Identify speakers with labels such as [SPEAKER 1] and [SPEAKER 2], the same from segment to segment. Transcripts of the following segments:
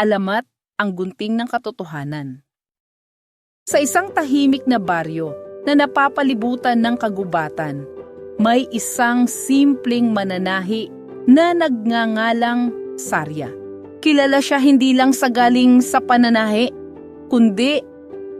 [SPEAKER 1] alamat ang gunting ng katotohanan. Sa isang tahimik na baryo na napapalibutan ng kagubatan, may isang simpleng mananahi na nagngangalang Sarya. Kilala siya hindi lang sa galing sa pananahi, kundi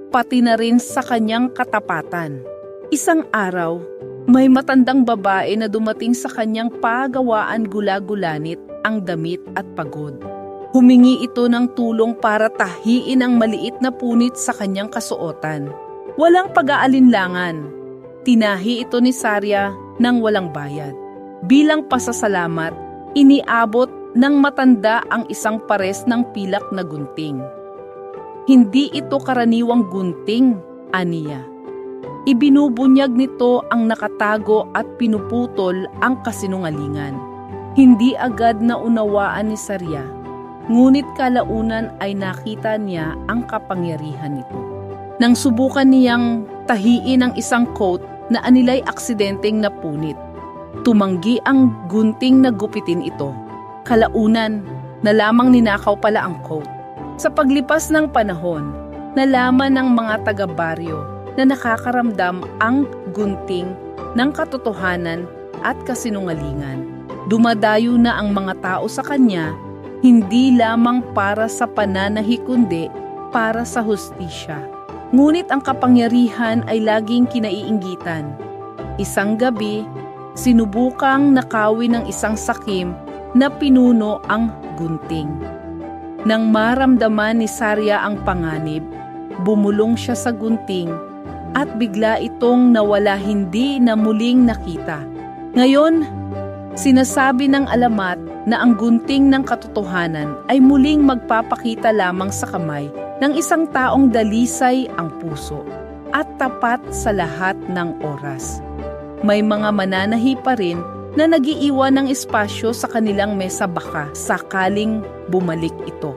[SPEAKER 1] pati na rin sa kanyang katapatan. Isang araw, may matandang babae na dumating sa kanyang pagawaan gula-gulanit ang damit at pagod. Humingi ito ng tulong para tahiin ang maliit na punit sa kanyang kasuotan. Walang pag-aalinlangan. Tinahi ito ni Sarya ng walang bayad. Bilang pasasalamat, iniabot ng matanda ang isang pares ng pilak na gunting. Hindi ito karaniwang gunting, aniya. Ibinubunyag nito ang nakatago at pinuputol ang kasinungalingan. Hindi agad na unawaan ni Sarya, ngunit kalaunan ay nakita niya ang kapangyarihan nito. Nang subukan niyang tahiin ang isang coat na anilay aksidenteng napunit, tumanggi ang gunting na gupitin ito. Kalaunan, na lamang ninakaw pala ang coat. Sa paglipas ng panahon, nalaman ng mga taga-baryo na nakakaramdam ang gunting ng katotohanan at kasinungalingan. Dumadayo na ang mga tao sa kanya, hindi lamang para sa pananahi kundi para sa hustisya. Ngunit ang kapangyarihan ay laging kinaiinggitan. Isang gabi, sinubukang nakawin ng isang sakim na pinuno ang gunting. Nang maramdaman ni Sarya ang panganib, bumulong siya sa gunting at bigla itong nawala hindi na muling nakita. Ngayon, sinasabi ng alamat na ang gunting ng katotohanan ay muling magpapakita lamang sa kamay ng isang taong dalisay ang puso at tapat sa lahat ng oras. May mga mananahi pa rin na nagiiwan ng espasyo sa kanilang mesa baka sakaling bumalik ito.